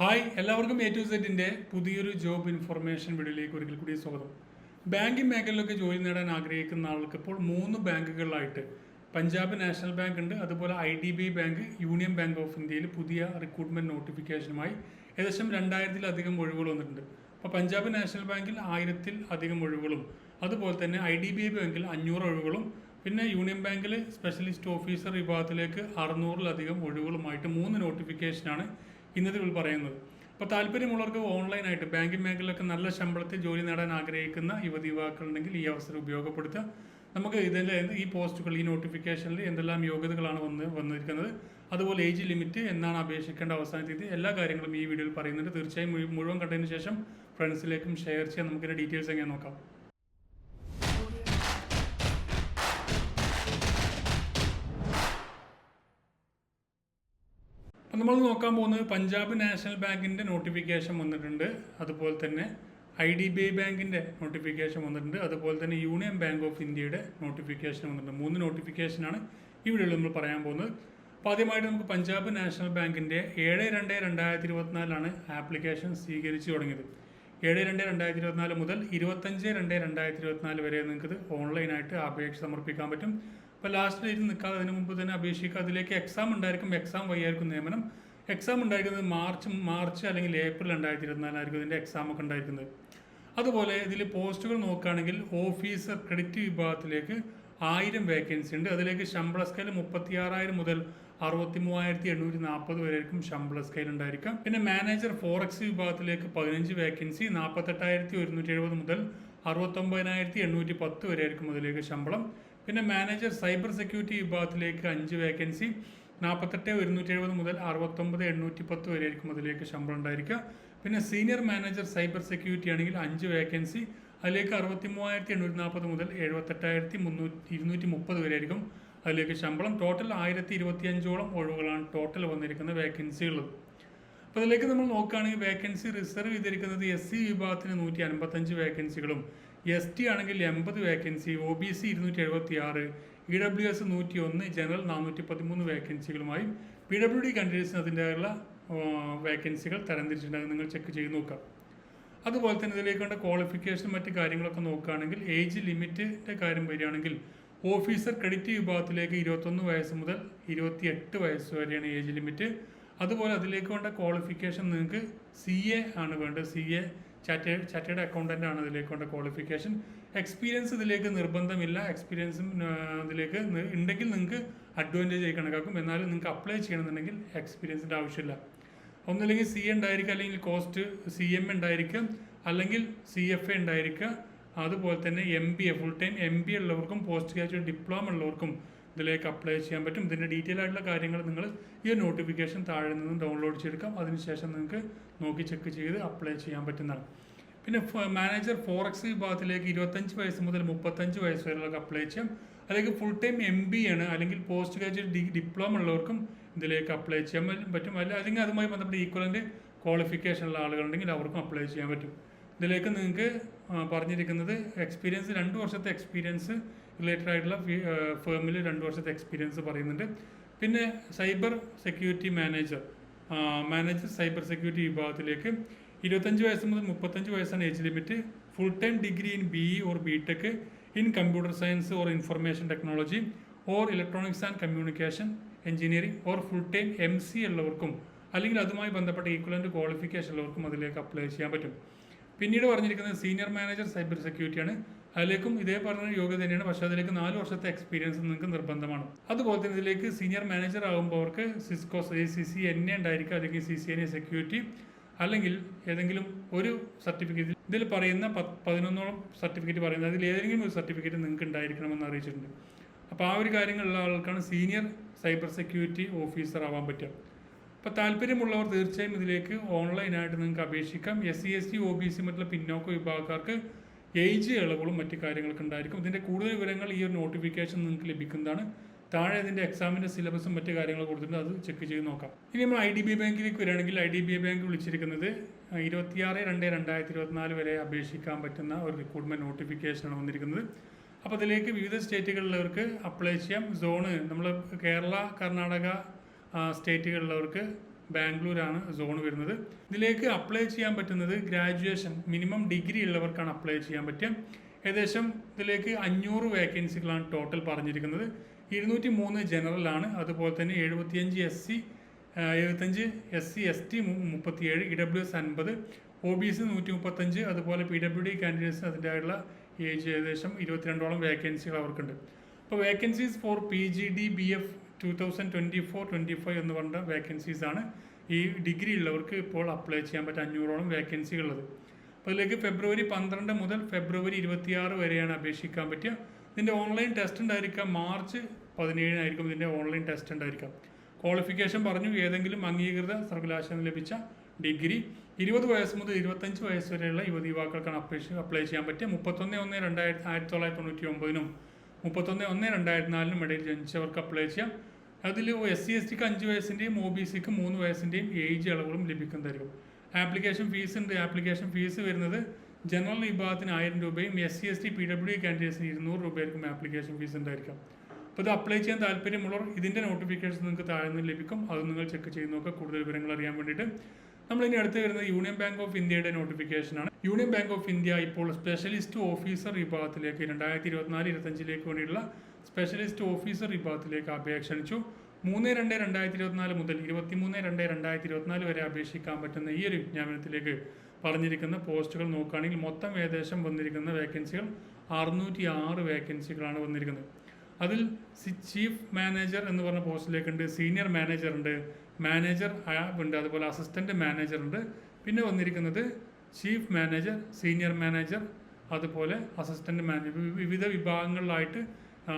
Hi എല്ലാവർക്കും A to സെറ്റിന്റെ പുതിയൊരു ജോബ് ഇൻഫർമേഷൻ വീഡിയോയിലേക്ക് ഒരിക്കൽ കൂടി സ്വാഗതം. ബാങ്കിങ് മേഖലയിലൊക്കെ ജോലി നേടാൻ ആഗ്രഹിക്കുന്ന ആൾക്ക് ഇപ്പോൾ മൂന്ന് ബാങ്കുകളിലായിട്ട് പഞ്ചാബ് നാഷണൽ ബാങ്ക് ഉണ്ട് അതുപോലെ I D B bank union bank of ഇന്ത്യയിൽ പുതിയ റിക്രൂട്ട്മെന്റ് നോട്ടിഫിക്കേഷനുമായി ഏകദേശം രണ്ടായിരത്തിലധികം ഒഴിവുകൾ വന്നിട്ടുണ്ട്. അപ്പോൾ പഞ്ചാബ് നാഷണൽ ബാങ്കിൽ ആയിരത്തിൽ അധികം ഒഴിവുകളും അതുപോലെ തന്നെ ഐ ഡി ബി ബാങ്കിൽ അഞ്ഞൂറ് ഒഴിവുകളും പിന്നെ യൂണിയൻ ബാങ്കിൽ സ്പെഷ്യലിസ്റ്റ് ഓഫീസർ വിഭാഗത്തിലേക്ക് അറുന്നൂറിലധികം ഒഴിവുകളുമായിട്ട് മൂന്ന് നോട്ടിഫിക്കേഷനാണ് ഇന്നത്തെ ഇതിൽ പറയുന്നത്. അപ്പോൾ താല്പര്യമുള്ളവർക്ക് ഓൺലൈനായിട്ട് ബാങ്കിങ് മേഖലയിലൊക്കെ നല്ല ശമ്പളത്തിൽ ജോലി നേടാൻ ആഗ്രഹിക്കുന്ന യുവതി യുവാക്കളുണ്ടെങ്കിൽ ഈ അവസരം ഉപയോഗപ്പെടുത്തുക. നമുക്ക് ഇതിന്റെ ഈ പോസ്റ്റുകൾ ഈ നോട്ടിഫിക്കേഷനിൽ എന്തെല്ലാം യോഗ്യതകളാണ് വന്ന് വന്നിരിക്കുന്നത് അതുപോലെ ഏജ് ലിമിറ്റ് എന്നാണ് അപേക്ഷിക്കേണ്ട അവസാന തീയതി എല്ലാ കാര്യങ്ങളും ഈ വീഡിയോയിൽ പറയുന്നുണ്ട്. തീർച്ചയായും മുഴുവൻ കണ്ടതിന് ശേഷം ഫ്രണ്ട്സിലേക്കും ഷെയർ ചെയ്യാൻ നമുക്കിതിന്റെ ഡീറ്റെയിൽസ് എങ്ങനെ നോക്കാം. അപ്പം നമ്മൾ നോക്കാൻ പോകുന്നത് പഞ്ചാബ് നാഷണൽ ബാങ്കിന്റെ നോട്ടിഫിക്കേഷൻ വന്നിട്ടുണ്ട്. അതുപോലെ തന്നെ ഐ ഡി ബി ഐ ബാങ്കിന്റെ നോട്ടിഫിക്കേഷൻ വന്നിട്ടുണ്ട്. അതുപോലെ തന്നെ യൂണിയൻ ബാങ്ക് ഓഫ് ഇന്ത്യയുടെ നോട്ടിഫിക്കേഷൻ വന്നിട്ടുണ്ട്. മൂന്ന് നോട്ടിഫിക്കേഷനാണ് ഈ വീഡിയോയിൽ നമ്മൾ പറയാൻ പോകുന്നത്. അപ്പോൾ ആദ്യമായിട്ട് നമുക്ക് പഞ്ചാബ് നാഷണൽ ബാങ്കിന്റെ ഏഴ് രണ്ട് രണ്ടായിരത്തി ഇരുപത്തിനാലിലാണ് ആപ്ലിക്കേഷൻ സ്വീകരിച്ചു തുടങ്ങിയത്. ഏഴ് രണ്ട് രണ്ടായിരത്തി ഇരുപത്തിനാല് മുതൽ ഇരുപത്തഞ്ച് രണ്ട് രണ്ടായിരത്തി ഇരുപത്തിനാല് വരെ നിങ്ങൾക്ക് ഓൺലൈനായിട്ട് അപേക്ഷ സമർപ്പിക്കാൻ പറ്റും. അപ്പോൾ ലാസ്റ്റ് ഡേറ്റ് നിൽക്കാതെ അതിന് മുമ്പ് തന്നെ അപേക്ഷിക്കുക അതിലേക്ക് എക്സാം ഉണ്ടായിരിക്കും എക്സാം വഴിയായിരിക്കും നിയമനം. എക്സാം ഉണ്ടായിരിക്കുന്നത് മാർച്ച് മാർച്ച് അല്ലെങ്കിൽ ഏപ്രിൽ രണ്ടായിരത്തി ഇരുപത്തിനാലായിരിക്കും ഇതിന്റെ എക്സാം ഒക്കെ ഉണ്ടായിരിക്കുന്നത്. അതുപോലെ ഇതിൽ പോസ്റ്റുകൾ നോക്കുകയാണെങ്കിൽ ഓഫീസർ ക്രെഡിറ്റ് വിഭാഗത്തിലേക്ക് ആയിരം വേക്കൻസി ഉണ്ട്. അതിലേക്ക് ശമ്പള സ്കെയിൽ മുപ്പത്തി ആറായിരം മുതൽ അറുപത്തി മൂവായിരത്തി എണ്ണൂറ്റി നാൽപ്പത് വരെയായിരിക്കും ശമ്പള സ്കെയിൽ ഉണ്ടായിരിക്കാം പിന്നെ മാനേജർ ഫോറക്സ് വിഭാഗത്തിലേക്ക് പതിനഞ്ച് വേക്കൻസി നാൽപ്പത്തെട്ടായിരത്തി ഒരുന്നൂറ്റി എഴുപത് മുതൽ അറുപത്തൊമ്പതിനായിരത്തി എണ്ണൂറ്റി പത്ത് വരെയായിരിക്കും അതിലേക്ക് ശമ്പളം. പിന്നെ മാനേജർ സൈബർ സെക്യൂരിറ്റി വിഭാഗത്തിലേക്ക് അഞ്ച് വേക്കൻസി നാൽപ്പത്തെട്ട് ഒരുന്നൂറ്റി എഴുപത് മുതൽ അറുപത്തൊമ്പത് എണ്ണൂറ്റി പത്ത് വരെയായിരിക്കും അതിലേക്ക് ശമ്പളം ഉണ്ടായിരിക്കുക. പിന്നെ സീനിയർ മാനേജർ സൈബർ സെക്യൂരിറ്റി ആണെങ്കിൽ അഞ്ച് വേക്കൻസി അതിലേക്ക് അറുപത്തി മൂവായിരത്തി എണ്ണൂറ്റി നാൽപ്പത് മുതൽ എഴുപത്തെട്ടായിരത്തി മുന്നൂറ്റി ഇരുന്നൂറ്റി മുപ്പത് വരെയായിരിക്കും അതിലേക്ക് ശമ്പളം. ടോട്ടൽ ആയിരത്തി ഇരുപത്തി അഞ്ചോളം ഒഴിവുകളാണ് ടോട്ടൽ വന്നിരിക്കുന്ന വേക്കൻസികൾ അപ്പോൾ അതിലേക്ക് നമ്മൾ നോക്കുകയാണെങ്കിൽ വേക്കൻസി റിസർവ് ചെയ്തിരിക്കുന്നത് എസ് സി വിഭാഗത്തിന് നൂറ്റി അൻപത്തഞ്ച് വേക്കൻസികളും എസ് ടി ആണെങ്കിൽ എൺപത് വേക്കൻസി ഒ ബി സി ഇരുന്നൂറ്റി എഴുപത്തി ആറ് ഇ ഡബ്ല്യു എസ് നൂറ്റി ഒന്ന് ജനറൽ നാനൂറ്റി പതിമൂന്ന് വേക്കൻസികളുമായും പി ഡബ്ല്യു ഡി കൺട്രീസിന് അതിന്റെയുള്ള വേക്കൻസികൾ തരംതിരിച്ചിട്ടുണ്ടെങ്കിൽ നിങ്ങൾ ചെക്ക് ചെയ്ത് നോക്കാം. അതുപോലെ തന്നെ ഇതിലേക്ക് വേണ്ട ക്വാളിഫിക്കേഷൻ മറ്റ് കാര്യങ്ങളൊക്കെ നോക്കുകയാണെങ്കിൽ ഏജ് ലിമിറ്റിന്റെ കാര്യം വരികയാണെങ്കിൽ ഓഫീസർ ക്രെഡിറ്റ് വിഭാഗത്തിലേക്ക് ഇരുപത്തൊന്ന് വയസ്സ് മുതൽ ഇരുപത്തിയെട്ട് വയസ്സ് വരെയാണ് ഏജ് ലിമിറ്റ് അതുപോലെ അതിലേക്ക് വേണ്ട ക്വാളിഫിക്കേഷൻ നിങ്ങൾക്ക് സി എ ആണ് വേണ്ടത്. സി എ ചാറ്റേഡ് ചാറ്റേഡ് അക്കൗണ്ടന്റ് ആണ് ഇതിലേക്കുള്ള ക്വാളിഫിക്കേഷൻ എക്സ്പീരിയൻസ് ഇതിലേക്ക് നിർബന്ധമില്ല. എക്സ്പീരിയൻസും ഇതിലേക്ക് ഉണ്ടെങ്കിൽ നിങ്ങൾക്ക് അഡ്വാന്റേജ് ആയി കണക്കാക്കും. എന്നാലും നിങ്ങൾക്ക് അപ്ലൈ ചെയ്യണമെന്നുണ്ടെങ്കിൽ എക്സ്പീരിയൻസിന്റെ ആവശ്യമില്ല. ഒന്നില്ലെങ്കിൽ സി എ ഉണ്ടായിരിക്കുക അല്ലെങ്കിൽ കോസ്റ്റ് സി എം ഉണ്ടായിരിക്കുക അല്ലെങ്കിൽ സി എഫ് എ ഉണ്ടായിരിക്കുക അതുപോലെ തന്നെ M B A full time M B ഉള്ളവർക്കും പോസ്റ്റ് ഗ്രാജുവേറ്റ് ഡിപ്ലോമ ഉള്ളവർക്കും ഇതിലേക്ക് അപ്ലൈ ചെയ്യാൻ പറ്റും. ഇതിന്റെ ഡീറ്റെയിൽ ആയിട്ടുള്ള കാര്യങ്ങൾ നിങ്ങൾ ഈ നോട്ടിഫിക്കേഷൻ താഴെ നിന്ന് ഡൗൺലോഡ് ചെയ്തെടുക്കാം. അതിനുശേഷം നിങ്ങൾക്ക് നോക്കി ചെക്ക് ചെയ്ത് അപ്ലൈ ചെയ്യാൻ പറ്റുന്നതാണ്. പിന്നെ മാനേജർ ഫോറക്സ് വിഭാഗത്തിലേക്ക് ഇരുപത്തഞ്ച് വയസ്സ് മുതൽ മുപ്പത്തഞ്ച് വയസ്സ് വരെയുള്ളവർക്ക് അപ്ലൈ ചെയ്യാം. അല്ലെങ്കിൽ ഫുൾ ടൈം എം ബി ആണ്. അല്ലെങ്കിൽ പോസ്റ്റ് ഗ്രാജുവേറ്റ് ഡിപ്ലോമ ഉള്ളവർക്കും ഇതിലേക്ക് അപ്ലൈ ചെയ്യാൻ പറ്റും- അല്ല അല്ലെങ്കിൽ അതുമായി ബന്ധപ്പെട്ട് ഈക്വലന്റ് ക്വാളിഫിക്കേഷൻ ഉള്ള ആളുകളുണ്ടെങ്കിൽ അവർക്കും അപ്ലൈ ചെയ്യാൻ പറ്റും. ഇതിലേക്ക് നിങ്ങൾക്ക് പറഞ്ഞിരിക്കുന്നത് എക്സ്പീരിയൻസ് രണ്ട് വർഷത്തെ എക്സ്പീരിയൻസ് റിലേറ്റഡ് ആയിട്ടുള്ള ഫേമിൽ രണ്ട് വർഷത്തെ എക്സ്പീരിയൻസ് പറയുന്നുണ്ട്. പിന്നെ cyber security manager manager cyber security വിഭാഗത്തിലേക്ക് ഇരുപത്തഞ്ച് വയസ്സ് മുതൽ മുപ്പത്തഞ്ച് വയസ്സാണ് age limit full time degree in B E or B tech in computer science or information technology or electronics and communication engineering or full time M C ഉള്ളവർക്കും അല്ലെങ്കിൽ അതുമായി ബന്ധപ്പെട്ട ഈക്വലന്റ് ക്വാളിഫിക്കേഷൻ ഉള്ളവർക്കും അതിലേക്ക് അപ്ലൈ ചെയ്യാൻ പറ്റും. പിന്നീട് പറഞ്ഞിരിക്കുന്നത് സീനിയർ മാനേജർ സൈബർ സെക്യൂരിറ്റിയാണ് അതിലേക്കും ഇതേ പറഞ്ഞ യോഗ്യത തന്നെയാണ്. പക്ഷേ അതിലേക്ക് നാല് വർഷത്തെ എക്സ്പീരിയൻസ് നിങ്ങൾക്ക് നിർബന്ധമാണ്. അതുപോലെ തന്നെ ഇതിലേക്ക് സീനിയർ മാനേജർ ആകുമ്പോൾ അവർക്ക് Cisco C C N A ഉണ്ടായിരിക്കും. അല്ലെങ്കിൽ C C N A security അല്ലെങ്കിൽ ഏതെങ്കിലും ഒരു സർട്ടിഫിക്കറ്റ് ഇതിൽ പറയുന്ന പതിനൊന്നോളം സർട്ടിഫിക്കറ്റ് പറയുന്നത്. അതിൽ ഏതെങ്കിലും ഒരു സർട്ടിഫിക്കറ്റ് നിങ്ങൾക്ക് ഉണ്ടായിരിക്കണമെന്ന് അറിയിച്ചിട്ടുണ്ട്. അപ്പോൾ ആ ഒരു കാര്യങ്ങളുള്ള ആൾക്കാണ് സീനിയർ സൈബർ സെക്യൂരിറ്റി ഓഫീസർ ആവാൻ പറ്റുക. അപ്പോൾ താല്പര്യമുള്ളവർ തീർച്ചയായും ഇതിലേക്ക് ഓൺലൈനായിട്ട് നിങ്ങൾക്ക് അപേക്ഷിക്കാം. S C S T O B C മറ്റുള്ള പിന്നോക്ക വിഭാഗക്കാർക്ക് ഏജ് ഇളവുകളും മറ്റു കാര്യങ്ങളൊക്കെ ഉണ്ടായിരിക്കും. ഇതിന്റെ കൂടുതൽ വിവരങ്ങൾ ഈ ഒരു നോട്ടിഫിക്കേഷൻ നിങ്ങൾക്ക് ലഭിക്കുന്നതാണ്. താഴെ ഇതിന്റെ എക്സാമിന്റെ സിലബസും മറ്റു കാര്യങ്ങൾ കൊടുത്തിട്ടുണ്ട്. അത് ചെക്ക് ചെയ്ത് നോക്കാം. ഇനി നമ്മൾ ഐ ഡി ബി ബാങ്കിലേക്ക് വരികയാണെങ്കിൽ ഐ ഡി ബി ബാങ്ക് വിളിച്ചിരിക്കുന്നത് ഇരുപത്തിയാറ് രണ്ട് രണ്ടായിരത്തി ഇരുപത്തിനാല് വരെ അപേക്ഷിക്കാൻ പറ്റുന്ന ഒരു റിക്രൂട്ട്മെന്റ് നോട്ടിഫിക്കേഷനാണ് വന്നിരിക്കുന്നത്. അപ്പോൾ അതിലേക്ക് വിവിധ സ്റ്റേറ്റുകളിലുള്ളവർക്ക് അപ്ലൈ ചെയ്യാം. സോണ് നമ്മൾ കേരള കർണാടക സ്റ്റേറ്റുകളിലുള്ളവർക്ക് ബാംഗ്ലൂരാണ് സോൺ വരുന്നത്. ഇതിലേക്ക് അപ്ലൈ ചെയ്യാൻ പറ്റുന്നത് ഗ്രാജുവേഷൻ മിനിമം ഡിഗ്രി ഉള്ളവർക്കാണ് അപ്ലൈ ചെയ്യാൻ പറ്റുക. ഏകദേശം ഇതിലേക്ക് അഞ്ഞൂറ് വേക്കൻസികളാണ് ടോട്ടൽ പറഞ്ഞിരിക്കുന്നത്. ഇരുന്നൂറ്റി മൂന്ന് ജനറലാണ് അതുപോലെ തന്നെ എഴുപത്തിയഞ്ച് എസ് സി എഴുപത്തഞ്ച് എസ് സി എസ് ടി മുപ്പത്തിയേഴ് ഇ ഡബ്ല്യു എസ് അൻപത് ഒ ബി സി നൂറ്റി മുപ്പത്തഞ്ച് അതുപോലെ പി ഡബ്ല്യു ഡി കാൻഡിഡേറ്റ്സ് അതിന്റെതായുള്ള ഏജ് ഏകദേശം ഇരുപത്തിരണ്ടോളം വേക്കൻസികൾ അവർക്കുണ്ട്. അപ്പോൾ vacancies for P G D B F two thousand twenty four twenty five എന്ന് പറഞ്ഞ വേക്കൻസീസ് ആണ്. ഈ ഡിഗ്രി ഉള്ളവർക്ക് ഇപ്പോൾ അപ്ലൈ ചെയ്യാൻ പറ്റും അഞ്ഞൂറോളം വേക്കൻസികൾ ഉള്ളത്. അപ്പോൾ അതിലേക്ക് ഫെബ്രുവരി പന്ത്രണ്ട് മുതൽ ഫെബ്രുവരി ഇരുപത്തിയാറ് വരെയാണ് അപേക്ഷിക്കാൻ പറ്റുക. ഇതിന്റെ ഓൺലൈൻ ടെസ്റ്റ് ഉണ്ടായിരിക്കാം. മാർച്ച് പതിനേഴിനായിരിക്കും ഇതിന്റെ ഓൺലൈൻ ടെസ്റ്റ് ഉണ്ടായിരിക്കാം. ക്വാളിഫിക്കേഷൻ പറഞ്ഞു ഏതെങ്കിലും അംഗീകൃത സർവകലാശാല ലഭിച്ച ഡിഗ്രി ഇരുപത് വയസ്സ് മുതൽ ഇരുപത്തഞ്ച് വയസ്സ് വരെയുള്ള യുവതി യുവാക്കൾക്കാണ് അപേക്ഷ അപ്ലൈ ചെയ്യാൻ പറ്റുക. മുപ്പത്തൊന്ന് ഒന്ന് രണ്ടായിരത്തി ആയിരത്തി തൊള്ളായിരത്തി തൊണ്ണൂറ്റി ഒമ്പതിനും മുപ്പത്തൊന്ന് ഒന്ന് രണ്ടായിരത്തി നാലിനും ഇടയിൽ ജനിച്ചവർക്ക് അപ്ലൈ ചെയ്യാം. അതിൽ എസ് സി എസ് ടിക്ക് അഞ്ച് വയസ്സിന്റെയും ഒ ബി സിക്ക് മൂന്ന് വയസ്സിന്റെയും ഏജ് ഇളവുകളും ലഭിക്കും ലഭിക്കുന്നതായിരിക്കും ആപ്ലിക്കേഷൻ ഫീസ് ഉണ്ട്. ആപ്ലിക്കേഷൻ ഫീസ് വരുന്നത് ജനറൽ വിഭാഗത്തിന് ആയിരം രൂപയും S C S T P W കാൻഡിഡേറ്റ്സിന് ഇരുന്നൂറ് രൂപയായിരിക്കും ആപ്ലിക്കേഷൻ ഫീസ് ഉണ്ടായിരിക്കും അപ്പോൾ ഇത് അപ്ലൈ ചെയ്യാൻ താല്പര്യമുള്ളവർ ഇതിന്റെ നോട്ടിഫിക്കേഷൻ നിങ്ങൾക്ക് താഴെ നിന്ന് ലഭിക്കും. അത് നിങ്ങൾ ചെക്ക് ചെയ്ത് നോക്കുക. കൂടുതൽ വിവരങ്ങൾ അറിയാൻ വേണ്ടിയിട്ട്. നമ്മൾ ഇനി അടുത്ത് വരുന്നത് യൂണിയൻ ബാങ്ക് ഓഫ് ഇന്ത്യയുടെ നോട്ടിഫിക്കേഷനാണ്. യൂണിയൻ ബാങ്ക് ഓഫ് ഇന്ത്യ ഇപ്പോൾ സ്പെഷ്യലിസ്റ്റ് ഓഫീസർ വിഭാഗത്തിലേക്ക് രണ്ടായിരത്തി ഇരുപത്തിനാല് ഇരുപത്തഞ്ചിലേക്ക് വേണ്ടിയുള്ള സ്പെഷ്യലിസ്റ്റ് ഓഫീസർ വിഭാഗത്തിലേക്ക് അപേക്ഷ ക്ഷണിച്ചു മൂന്ന് രണ്ട് രണ്ടായിരത്തി ഇരുപത്തിനാല് മുതൽ ഇരുപത്തിമൂന്ന് രണ്ട് രണ്ടായിരത്തി ഇരുപത്തിനാല് വരെ അപേക്ഷിക്കാൻ പറ്റുന്ന ഈ ഒരു വിജ്ഞാപനത്തിലേക്ക് പറഞ്ഞിരിക്കുന്ന പോസ്റ്റുകൾ നോക്കുകയാണെങ്കിൽ മൊത്തം ഏകദേശം വന്നിരിക്കുന്ന വേക്കൻസികൾ അറുന്നൂറ്റി ആറ് വേക്കൻസികളാണ് വന്നിരിക്കുന്നത്. അതിൽ ചീഫ് മാനേജർ എന്ന് പറഞ്ഞ പോസ്റ്റിലേക്കുണ്ട് സീനിയർ മാനേജർ ഉണ്ട് മാനേജർ ഉണ്ട്. അതുപോലെ അസിസ്റ്റന്റ് മാനേജർ ഉണ്ട്. പിന്നെ വന്നിരിക്കുന്നത് ചീഫ് മാനേജർ സീനിയർ മാനേജർ അതുപോലെ അസിസ്റ്റന്റ് മാനേജർ. വിവിധ വിഭാഗങ്ങളിലായിട്ട്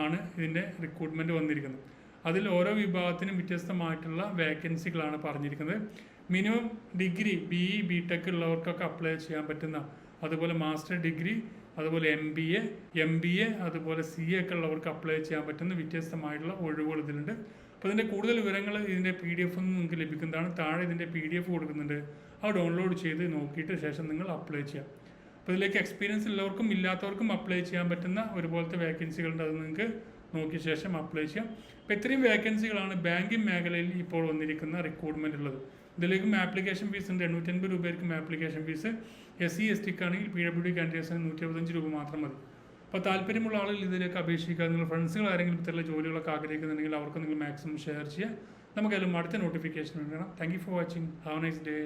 ആണ് ഇതിന്റെ റിക്രൂട്ട്മെന്റ് വന്നിരിക്കുന്നത്. അതിൽ ഓരോ വിഭാഗത്തിനും വ്യത്യസ്തമായിട്ടുള്ള വേക്കൻസികളാണ് പറഞ്ഞിരിക്കുന്നത്. Minimum degree B E B tech ഉള്ളവർക്കൊക്കെ apply ചെയ്യാൻ പറ്റുന്ന അതുപോലെ മാസ്റ്റർ ഡിഗ്രി അതുപോലെ M B A M B A അതുപോലെ സി എ ഒക്കെ ഉള്ളവർക്ക് അപ്ലൈ ചെയ്യാൻ പറ്റുന്ന വ്യത്യസ്തമായിട്ടുള്ള ഒഴിവുകൾ ഇതിലുണ്ട്. അപ്പോൾ ഇതിന്റെ കൂടുതൽ വിവരങ്ങൾ ഇതിന്റെ പി ഡി എഫ് നിങ്ങൾക്ക് ലഭിക്കുന്നതാണ്. താഴെ ഇതിന്റെ പി ഡി എഫ് കൊടുക്കുന്നുണ്ട്. അത് ഡൗൺലോഡ് ചെയ്ത് നോക്കിയിട്ട് ശേഷം നിങ്ങൾ അപ്ലൈ ചെയ്യാം. അപ്പോൾ ഇതിലേക്ക് എക്സ്പീരിയൻസ് ഉള്ളവർക്കും ഇല്ലാത്തവർക്കും അപ്ലൈ ചെയ്യാൻ പറ്റുന്ന ഒരുപോലത്തെ വേക്കൻസികളുണ്ട് അത് നിങ്ങൾക്ക് നോക്കിയ ശേഷം അപ്ലൈ ചെയ്യാം. അപ്പോൾ ഇത്രയും വേക്കൻസികളാണ് ബാങ്കിങ് മേഖലയിൽ ഇപ്പോൾ വന്നിരിക്കുന്ന റിക്രൂട്ട്മെന്റ് ഉള്ളത്. ഇതിലേക്കും ആപ്ലിക്കേഷൻ ഫീസ് ഉണ്ട്. എണ്ണൂറ്റൻപത് രൂപയായിരിക്കും application fees S C S ടിക്കാണെങ്കിൽ P W D കാൻഡിഡേറ്റ്സിന് നൂറ്റി അറുപത്തഞ്ച് രൂപ മാത്രം മതി. അപ്പോൾ താല്പര്യമുള്ള ആളുകൾ ഇതിലേക്ക് അപേക്ഷിക്കുക. നിങ്ങൾ ഫ്രണ്ട്സുകൾ ആരെങ്കിലും ഇത്തരം ജോലികളൊക്കെ ആഗ്രഹിക്കുന്നുണ്ടെങ്കിൽ അവർക്ക് നിങ്ങൾ മാക്സിമം ഷെയർ ചെയ്യുക. നമുക്കെല്ലാം അടുത്ത നോട്ടിഫിക്കേഷൻ വേണം thank you for watching have nice day